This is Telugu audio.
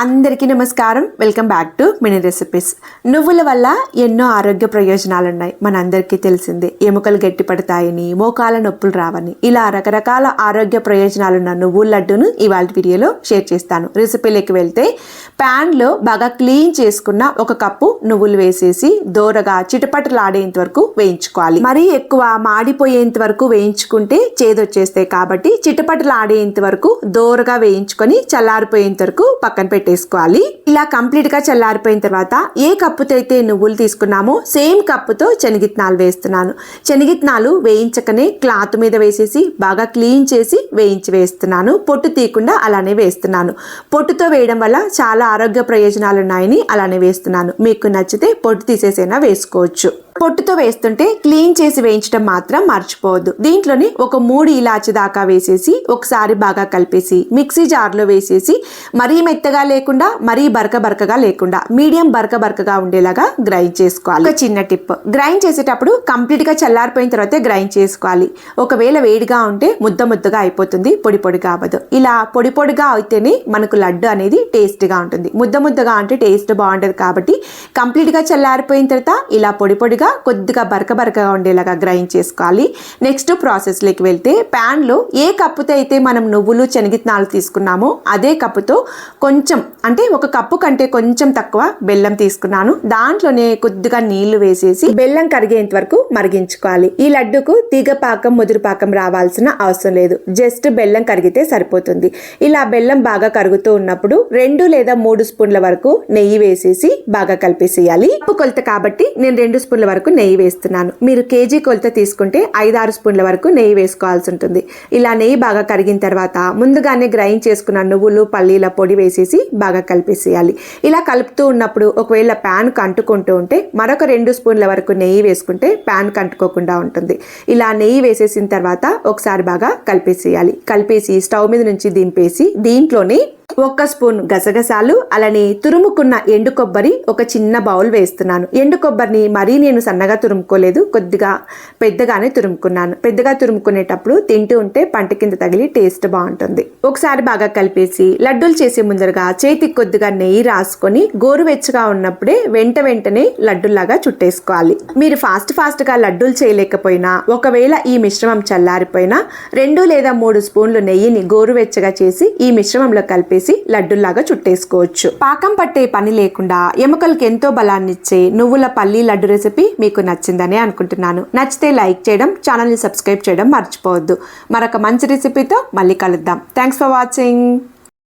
అందరికీ నమస్కారం. Welcome back to mini recipes నువ్వుల వల్ల ఎన్నో ఆరోగ్య ప్రయోజనాలు ఉన్నాయి మనందరికీ తెలిసిందే ఎముకలు గట్టిపడతాయని మోకాల నొప్పులు రావని. ఇలా రకరకాల ఆరోగ్య ప్రయోజనాలున్న నువ్వుల లడ్డును ఇవాళ వీడియోలో షేర్ చేస్తాను. రెసిపీలోకి వెళ్తే ప్యాన్లో బాగా క్లీన్ చేసుకున్న ఒక కప్పు నువ్వులు వేసేసి దోరగా చిటపటలాడేంత వరకు వేయించుకోవాలి. మరీ ఎక్కువ మాడిపోయేంత వరకు వేయించుకుంటే చేదొచ్చేస్తాయి కాబట్టి చిటపటలాడేంత వరకు దోరగా వేయించుకొని చల్లారిపోయేంత వరకు పక్కన పెట్టేసుకోవాలి. ఇలా కంప్లీట్గా చల్లారిపోయిన తర్వాత ఏ కప్పుతో అయితే నువ్వులు తీసుకున్నామో సేమ్ కప్పుతో శనగిత్నాలు వేస్తున్నాను. శనగిత్నాలు వేయించకనే క్లాత్ మీద వేసేసి బాగా క్లీన్ చేసి వేయించి వేస్తున్నాను. పొట్టు తీయకుండా అలానే వేస్తున్నాను. పొట్టుతో వేయడం వల్ల చాలా ఆరోగ్య ప్రయోజనాలు ఉన్నాయని అలానే వేస్తున్నాను. మీకు నచ్చితే పొట్టు తీసేసైనా వేసుకోవచ్చు. పొట్టుతో వేస్తుంటే క్లీన్ చేసి వేయించడం మాత్రం మర్చిపోవద్దు. దీంట్లోని ఒక మూడు ఇలాచి దాకా వేసేసి ఒకసారి బాగా కలిపేసి మిక్సీ జార్లో వేసేసి మరీ మెత్తగా లేకుండా మరీ బరక బరకగా లేకుండా మీడియం బరక బరకగా ఉండేలాగా గ్రైండ్ చేసుకోవాలి. ఒక చిన్న టిప్. గ్రైండ్ చేసేటప్పుడు కంప్లీట్గా చల్లారిపోయిన తర్వాత గ్రైండ్ చేసుకోవాలి. ఒకవేళ వేడిగా ఉంటే ముద్ద ముద్దగా అయిపోతుంది పొడి పొడిగా అవ్వదు. ఇలా పొడి పొడిగా అయితేనే మనకు లడ్డు అనేది టేస్ట్గా ఉంటుంది. ముద్ద ముద్దగా అంటే టేస్ట్ బాగుంటుంది కాబట్టి కంప్లీట్గా చల్లారిపోయిన తర్వాత ఇలా పొడి పొడిగా కొద్దిగా బరక బరకగా ఉండేలాగా గ్రైండ్ చేసుకోవాలి. నెక్స్ట్ ప్రాసెస్లోకి వెళ్తే ప్యాన్లో ఏ కప్పుతో అయితే మనం నువ్వులు శనగిత్నాలు తీసుకున్నామో అదే కప్పుతో కొంచెం అంటే ఒక కప్పు కంటే కొంచెం తక్కువ బెల్లం తీసుకున్నాను. దాంట్లోనే కొద్దిగా నీళ్ళు వేసేసి బెల్లం కరిగేంత వరకు మరిగించుకోవాలి. ఈ లడ్డుకు తీగ పాకం ముదురు పాకం రావాల్సిన అవసరం లేదు. జస్ట్ బెల్లం కరిగితే సరిపోతుంది. ఇలా బెల్లం బాగా కరుగుతూ ఉన్నప్పుడు రెండు లేదా మూడు స్పూన్ల వరకు నెయ్యి వేసేసి బాగా కలిపేసేయాలి. కప్పు కొలత కాబట్టి నేను రెండు స్పూన్ల వరకు వరకు నెయ్యి వేస్తున్నాను. మీరు కేజీ కొలత తీసుకుంటే ఐదారు స్పూన్ల వరకు నెయ్యి వేసుకోవాల్సి ఉంటుంది. ఇలా నెయ్యి బాగా కరిగిన తర్వాత ముందుగానే గ్రైండ్ చేసుకున్న నువ్వులు పల్లీల పొడి వేసేసి బాగా కలిపేసేయాలి. ఇలా కలుపుతూ ఉన్నప్పుడు ఒకవేళ ప్యాన్కు అంటుకుంటూ ఉంటే మరొక రెండు స్పూన్ల వరకు నెయ్యి వేసుకుంటే ప్యాన్ అంటుకోకుండా ఉంటుంది. ఇలా నెయ్యి వేసేసిన తర్వాత ఒకసారి బాగా కలిపేసేయాలి. కలిపేసి స్టవ్ మీద నుంచి దింపేసి దీంట్లోనే ఒక్క స్పూన్ గసగసాలు అలానే తురుముకున్న ఎండు కొబ్బరి ఒక చిన్న బౌల్ వేస్తున్నాను. ఎండు కొబ్బరిని మరీ నేను సన్నగా తురుముకోలేదు కొద్దిగా పెద్దగానే తురుముకున్నాను. పెద్దగా తురుముకునేటప్పుడు తింటూ ఉంటే పంట కింద తగిలి టేస్ట్ బాగుంటుంది. ఒకసారి బాగా కలిపేసి లడ్డూలు చేసే ముందరగా చేతికి కొద్దిగా నెయ్యి రాసుకొని గోరువెచ్చగా ఉన్నప్పుడే వెంట వెంటనే లడ్డూల్లాగా చుట్టేసుకోవాలి. మీరు ఫాస్ట్ ఫాస్ట్గా లడ్డూలు చేయలేకపోయినా ఒకవేళ ఈ మిశ్రమం చల్లారిపోయినా రెండు లేదా మూడు స్పూన్లు నెయ్యిని గోరువెచ్చగా చేసి ఈ మిశ్రమంలో కలిపేసి లడ్డుల్లాగా చుట్టేసుకోవచ్చు. పాకం పట్టే పని లేకుండా ఎముకలకు ఎంతో బలాన్ని ఇచ్చే నువ్వుల పల్లి లడ్డు రెసిపీ మీకు నచ్చిందని అనుకుంటున్నాను. నచ్చితే లైక్ చేయడం ఛానల్ని సబ్స్క్రైబ్ చేయడం మర్చిపోవద్దు. మరొక మంచి రెసిపీతో మళ్ళీ కలుద్దాం. Thanks for watching.